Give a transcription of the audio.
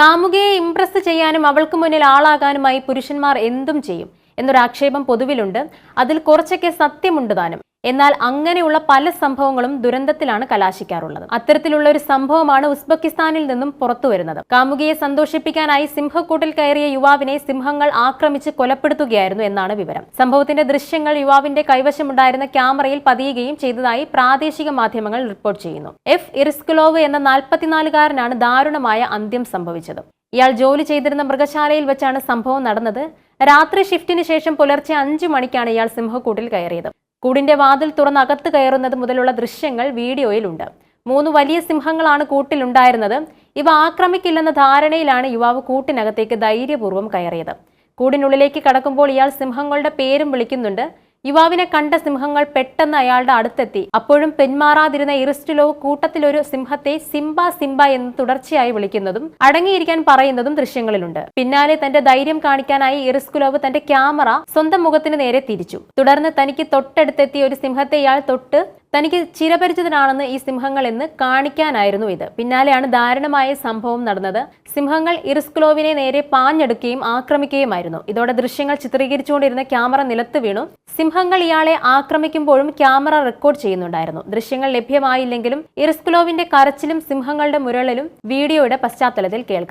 കാമുകയെ Impress ചെയ്യാനും അവൾക്ക് മുന്നിൽ ആളാകാനുമായി പുരുഷന്മാർ എന്തും ചെയ്യും എന്നൊരു ആക്ഷേപം പൊതുവിലുണ്ട്. അതിൽ കുറച്ചൊക്കെ സത്യമുണ്ട് താനും. എന്നാൽ അങ്ങനെയുള്ള പല സംഭവങ്ങളും ദുരന്തത്തിലാണ് കലാശിക്കാറുള്ളത്. അത്തരത്തിലുള്ള ഒരു സംഭവമാണ് ഉസ്ബെക്കിസ്ഥാനിൽ നിന്നും പുറത്തു വരുന്നത്. കാമുകിയെ സന്തോഷിപ്പിക്കാനായി സിംഹക്കൂട്ടിൽ കയറിയ യുവാവിനെ സിംഹങ്ങൾ ആക്രമിച്ച് കൊലപ്പെടുത്തുകയായിരുന്നു എന്നാണ് വിവരം. സംഭവത്തിന്റെ ദൃശ്യങ്ങൾ യുവാവിന്റെ കൈവശമുണ്ടായിരുന്ന ക്യാമറയിൽ പതിയുകയും ചെയ്തതായി പ്രാദേശിക മാധ്യമങ്ങൾ റിപ്പോർട്ട് ചെയ്യുന്നു. എഫ് ഇറിസ്കുലോവ് എന്ന നാൽപ്പത്തിനാലുകാരനാണ് ദാരുണമായ അന്ത്യം സംഭവിച്ചത്. ഇയാൾ ജോലി ചെയ്തിരുന്ന മൃഗശാലയിൽ വെച്ചാണ് സംഭവം നടന്നത്. രാത്രി ഷിഫ്റ്റിന് ശേഷം പുലർച്ചെ അഞ്ചു മണിക്കാണ് ഇയാൾ സിംഹക്കൂട്ടിൽ കയറിയത്. കൂടിന്റെ വാതിൽ തുറന്ന് അകത്ത് കയറുന്നത് മുതലുള്ള ദൃശ്യങ്ങൾ വീഡിയോയിലുണ്ട്. മൂന്ന് വലിയ സിംഹങ്ങളാണ് കൂട്ടിലുണ്ടായിരുന്നത്. ഇവ ആക്രമിക്കില്ലെന്ന ധാരണയിലാണ് യുവാവ് കൂട്ടിനകത്തേക്ക് ധൈര്യപൂർവം കയറിയത്. കൂടിനുള്ളിലേക്ക് കടക്കുമ്പോൾ ഇയാൾ സിംഹങ്ങളുടെ പേരും വിളിക്കുന്നുണ്ട്. യുവാവിനെ കണ്ട സിംഹങ്ങൾ പെട്ടെന്ന് അയാളുടെ അടുത്തെത്തി. അപ്പോഴും പിന്മാറാതിരുന്ന ഇറിസ്റ്റിലോ കൂട്ടത്തിലൊരു സിംഹത്തെ സിംബ സിംബ എന്ന് തുടർച്ചയായി വിളിക്കുന്നതും അടങ്ങിയിരിക്കാൻ പറയുന്നതും ദൃശ്യങ്ങളിലുണ്ട്. പിന്നാലെ തന്റെ ധൈര്യം കാണിക്കാനായി ഇറിസ്കുലോവ് തന്റെ ക്യാമറ സ്വന്തം മുഖത്തിന് നേരെ തിരിച്ചു. തുടർന്ന് തനിക്ക് തൊട്ടടുത്തെത്തിയ ഒരു സിംഹത്തെ ഇയാൾ തൊട്ട് തനിക്ക് ചിരപരിചിതനാണെന്ന് ഈ സിംഹങ്ങൾ എന്ന് കാണിക്കാനായിരുന്നു ഇത്. പിന്നാലെയാണ് ദാരുണമായ സംഭവം നടന്നത്. സിംഹങ്ങൾ ഇറിസ്ക്ലോവിനെ നേരെ പാഞ്ഞെടുക്കുകയും ആക്രമിക്കുകയുമായിരുന്നു. ഇതോടെ ദൃശ്യങ്ങൾ ചിത്രീകരിച്ചുകൊണ്ടിരുന്ന ക്യാമറ നിലത്ത് വീണു. സിംഹങ്ങൾ ഇയാളെ ആക്രമിക്കുമ്പോഴും ക്യാമറ റെക്കോർഡ് ചെയ്യുന്നുണ്ടായിരുന്നു. ദൃശ്യങ്ങൾ ലഭ്യമായില്ലെങ്കിലും ഇറിസ്ക്ലോവിന്റെ കരച്ചിലും സിംഹങ്ങളുടെ മുരളലും വീഡിയോയുടെ പശ്ചാത്തലത്തിൽ കേൾക്കാം.